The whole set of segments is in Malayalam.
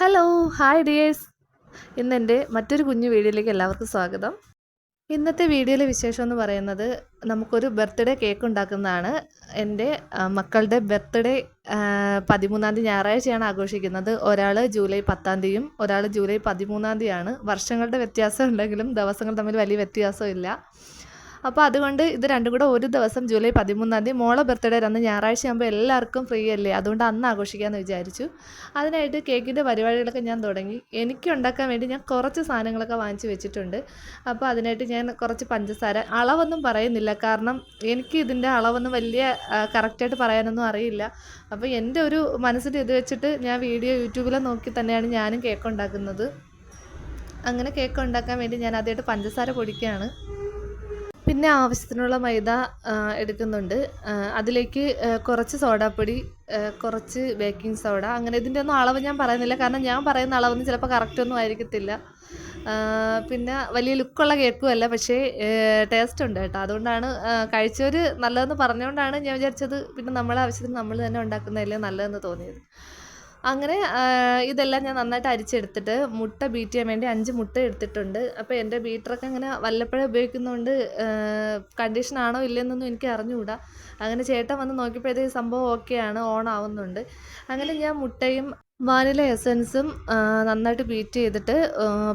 ഹലോ ഹായ് ഡിയേഴ്സ് ഇന്ന് എന്റെ മറ്റൊരു കുഞ്ഞു വീഡിയോയിലേക്ക് എല്ലാവർക്കും സ്വാഗതം. ഇന്നത്തെ വീഡിയോയിലെ വിശേഷം എന്ന് പറയുന്നത് നമുക്കൊരു ബർത്ത്ഡേ കേക്ക് ഉണ്ടാക്കുന്നതാണ്. എന്റെ മക്കളുടെ ബർത്ത്ഡേ പതിമൂന്നാം തീയതി ഞായറാഴ്ചയാണ് ആഘോഷിക്കുന്നത്. ഒരാൾ ജൂലൈ പത്താം തീയതിയും ഒരാൾ ജൂലൈ പതിമൂന്നാം തീയതിയാണ്. വർഷങ്ങളുടെ വ്യത്യാസം ഉണ്ടെങ്കിലും ദിവസങ്ങൾ തമ്മിൽ വലിയ വ്യത്യാസമില്ല. അപ്പോൾ അതുകൊണ്ട് ഇത് രണ്ടും കൂടെ ഒരു ദിവസം ജൂലൈ പതിമൂന്നാം തീയതി മോളെ ബർത്ത്ഡേ അന്ന് ഞായറാഴ്ച ആകുമ്പോൾ എല്ലാവർക്കും ഫ്രീ അല്ലേ? അതുകൊണ്ട് അന്ന് ആഘോഷിക്കാമെന്ന് വിചാരിച്ചു. അതിനായിട്ട് കേക്കിന്റെ പരിപാടികളൊക്കെ ഞാൻ തുടങ്ങി. എനിക്ക് ഉണ്ടാക്കാൻ വേണ്ടി ഞാൻ കുറച്ച് സാധനങ്ങളൊക്കെ വാങ്ങിച്ച് വെച്ചിട്ടുണ്ട്. അപ്പോൾ അതിനായിട്ട് ഞാൻ കുറച്ച് പഞ്ചസാര. അളവൊന്നും പറയുന്നില്ല. കാരണം എനിക്ക് ഇതിന്റെ അളവൊന്നും വലിയ കറക്റ്റായിട്ട് പറയാനൊന്നും അറിയില്ല. അപ്പോൾ എന്റെ ഒരു മനസ്സിൽ ഇത് വെച്ചിട്ട് ഞാൻ വീഡിയോ യൂട്യൂബിൽ നോക്കി തന്നെയാണ് ഞാനും കേക്ക് ഉണ്ടാക്കുന്നത്. അങ്ങനെ കേക്ക് ഉണ്ടാക്കാൻ വേണ്ടി ഞാൻ ആദ്യമായിട്ട് പഞ്ചസാര പൊടിക്കുകയാണ്. പിന്നെ ആവശ്യത്തിനുള്ള മൈദ എടുക്കുന്നുണ്ട്. അതിലേക്ക് കുറച്ച് സോഡാപ്പൊടി കുറച്ച് ബേക്കിംഗ് സോഡ. അങ്ങനെ ഇതിന്റെ ഒന്നും അളവ് ഞാൻ പറയുന്നില്ല. കാരണം ഞാൻ പറയുന്ന അളവൊന്നും ചിലപ്പോൾ കറക്റ്റ് ഒന്നും ആയിരിക്കത്തില്ല. പിന്നെ വലിയ ലുക്കുള്ള കേക്കുമല്ല പക്ഷേ ടേസ്റ്റ് ഉണ്ട് കേട്ടോ. അതുകൊണ്ടാണ് കഴിച്ചവർ നല്ലതെന്ന് പറഞ്ഞുകൊണ്ടാണ് ഞാൻ വിചാരിച്ചത്. പിന്നെ നമ്മളെ ആവശ്യത്തിന് നമ്മൾ തന്നെ ഉണ്ടാക്കുന്നതല്ലേ നല്ലതെന്ന് തോന്നിയത്. അങ്ങനെ ഇതെല്ലാം ഞാൻ നന്നായിട്ട് അരിച്ചെടുത്തിട്ട് മുട്ട ബീറ്റ് ചെയ്യാൻ വേണ്ടി അഞ്ച് മുട്ട എടുത്തിട്ടുണ്ട്. അപ്പോൾ എന്റെ ബീറ്ററൊക്കെ അങ്ങനെ വല്ലപ്പോഴും ഉപയോഗിക്കുന്നതുകൊണ്ട് കണ്ടീഷൻ ആണോ ഇല്ലെന്നൊന്നും എനിക്ക് അറിഞ്ഞുകൂടാ. അങ്ങനെ ചേട്ടൻ വന്ന് നോക്കിയപ്പോഴത്തേക്ക് സംഭവം ഓക്കെയാണ് ഓൺ ആവുന്നുണ്ട്. അങ്ങനെ ഞാൻ മുട്ടയും വാനില എസൻസും നന്നായിട്ട് ബീറ്റ് ചെയ്തിട്ട്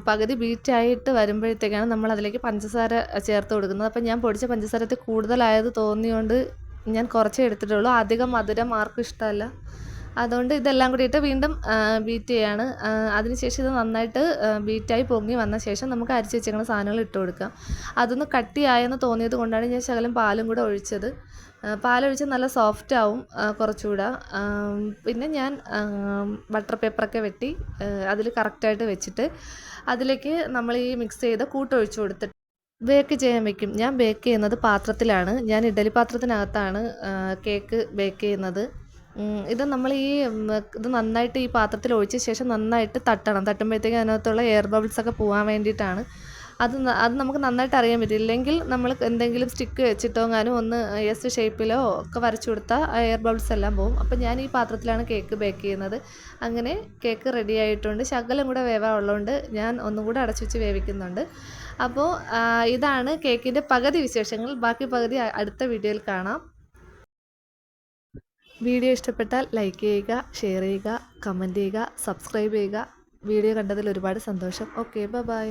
പകുതി ബീറ്റ് ആയിട്ട് വരുമ്പോഴത്തേക്കാണ് നമ്മൾ അതിലേക്ക് പഞ്ചസാര ചേർത്ത് കൊടുക്കുന്നത്. അപ്പം ഞാൻ പൊടിച്ച പഞ്ചസാരത്തിൽ കൂടുതലായത് തോന്നിയോണ്ട് ഞാൻ കുറച്ചേ എടുത്തിട്ടുള്ളൂ. അധികം മധുരം ആർക്കും ഇഷ്ടമല്ല. അതുകൊണ്ട് ഇതെല്ലാം കൂടിയിട്ട് വീണ്ടും ബീറ്റ് ചെയ്യാണ്. അതിനുശേഷം ഇത് നന്നായിട്ട് ബീറ്റായി പൊങ്ങി വന്ന ശേഷം നമുക്ക് അരിച്ച് വെച്ചേക്കുന്ന സാധനങ്ങൾ ഇട്ട് കൊടുക്കാം. അതൊന്ന് കട്ടിയായെന്ന് തോന്നിയത് കൊണ്ടാണ് ഞാൻ ശകലം പാലും കൂടെ ഒഴിച്ചത്. പാലൊഴിച്ച് നല്ല സോഫ്റ്റ് ആവും കുറച്ചുകൂടെ. പിന്നെ ഞാൻ ബട്ടർ പേപ്പറൊക്കെ വെട്ടി അതിൽ കറക്റ്റായിട്ട് വെച്ചിട്ട് അതിലേക്ക് നമ്മൾ ഈ മിക്സ് ചെയ്ത കൂട്ടൊഴിച്ച് കൊടുത്തിട്ട് ബേക്ക് ചെയ്യാൻ വെക്കും. ഞാൻ ബേക്ക് ചെയ്യുന്നത് പാത്രത്തിലാണ്. ഞാൻ ഇഡലി പാത്രത്തിനകത്താണ് കേക്ക് ബേക്ക് ചെയ്യുന്നത്. ഇത് നമ്മൾ ഈ ഇത് നന്നായിട്ട് ഈ പാത്രത്തിൽ ഒഴിച്ച ശേഷം നന്നായിട്ട് തട്ടണം. തട്ടുമ്പോഴത്തേക്ക് അതിനകത്തുള്ള എയർ ബബിൾസ് ഒക്കെ പോകാൻ വേണ്ടിയിട്ടാണ്. അത് അത് നമുക്ക് നന്നായിട്ട് അറിയാൻ പറ്റും. ഇല്ലെങ്കിൽ നമ്മൾ എന്തെങ്കിലും സ്റ്റിക്ക് വെച്ചിട്ടോ ഞാനും ഒന്ന് എസ് ഷേപ്പിലോ ഒക്കെ വരച്ചു കൊടുത്താൽ എയർ ബബിൾസ് എല്ലാം പോകും അപ്പോൾ ഞാൻ ഈ പാത്രത്തിലാണ് കേക്ക് ബേക്ക് ചെയ്യുന്നത്. അങ്ങനെ കേക്ക് റെഡി ആയിട്ടുണ്ട്. ശകലം കൂടെ വേവാനുള്ളതുകൊണ്ട് ഞാൻ ഒന്നും കൂടെ അടച്ചു വെച്ച് വേവിക്കുന്നുണ്ട്. അപ്പോൾ ഇതാണ് കേക്കിന്റെ പകുതി വിശേഷങ്ങൾ. ബാക്കി പകുതി അടുത്ത വീഡിയോയിൽ കാണാം. വീഡിയോ ഇഷ്ടപ്പെട്ടാൽ ലൈക്ക് ചെയ്യുക ഷെയർ ചെയ്യുക കമന്റ് ചെയ്യുക സബ്സ്ക്രൈബ് ചെയ്യുക. വീഡിയോ കണ്ടതിൽ ഒരുപാട് സന്തോഷം. Okay bye